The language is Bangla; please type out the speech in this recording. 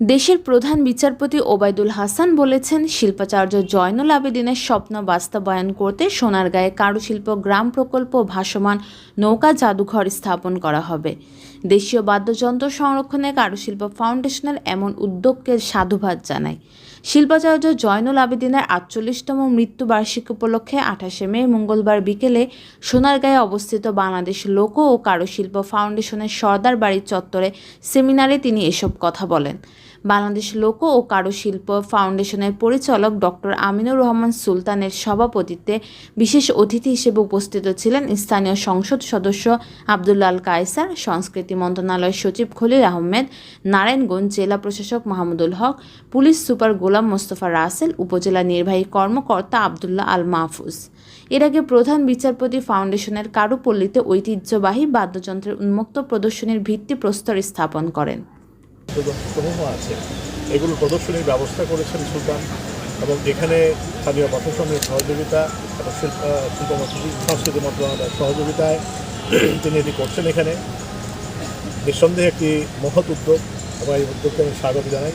দেশের প্রধান বিচারপতি ওবায়দুল হাসান বলেছেন, শিল্পাচার্য জয়নুল আবেদিনের স্বপ্ন বাস্তবায়ন করতে সোনারগাঁয়ে কারুশিল্প গ্রাম প্রকল্প ভাসমান নৌকা জাদুঘর স্থাপন করা হবে। দেশীয় বাদ্যযন্ত্র সংরক্ষণে কারুশিল্প ফাউন্ডেশনের এমন উদ্যোগকে সাধুবাদ জানায়। শিল্পাচার্য জয়নুল আবেদিনের আটচল্লিশতম মৃত্যুবার্ষিকী উপলক্ষে আঠাশে মে, মঙ্গলবার বিকেলে সোনারগাঁয়ে অবস্থিত বাংলাদেশ লোক ও কারুশিল্প ফাউন্ডেশনের সর্দার বাড়ির চত্বরে সেমিনারে তিনি এসব কথা বলেন। বাংলাদেশ লোক ও কারুশিল্প ফাউন্ডেশনের পরিচালক ডক্টর আমিনুর রহমান সুলতানের সভাপতিত্বে বিশেষ অতিথি হিসেবে উপস্থিত ছিলেন স্থানীয় সংসদ সদস্য আবদুল্লাল কায়সার, সংস্কৃতি মন্ত্রণালয়ের সচিব খলিল আহমেদ, নারায়ণগঞ্জ জেলা প্রশাসক মাহমুদুল হক, পুলিশ সুপার গোলাম মোস্তফা রাসেল, উপজেলা নির্বাহী কর্মকর্তা আবদুল্লাহ আল মাহফুজ। এর আগে প্রধান বিচারপতি ফাউন্ডেশনের কারুপল্লীতে ঐতিহ্যবাহী বাদ্যযন্ত্রের উন্মুক্ত প্রদর্শনীর ভিত্তিপ্রস্তর স্থাপন করেন। সমূহ আছে। এগুলো প্রদর্শনীর ব্যবস্থা করেছেন সুলতান এবং এখানে স্থানীয় প্রশাসনের সহযোগিতা এবং শিল্প শিল্প সংস্কৃতি মন্ত্রণালয়ের সহযোগিতায় তিনি এটি করছেন এখানে। নিঃসন্দেহে একটি মহৎ উদ্যোগ। এবং এই উদ্যোগকে আমি স্বাগত জানাই।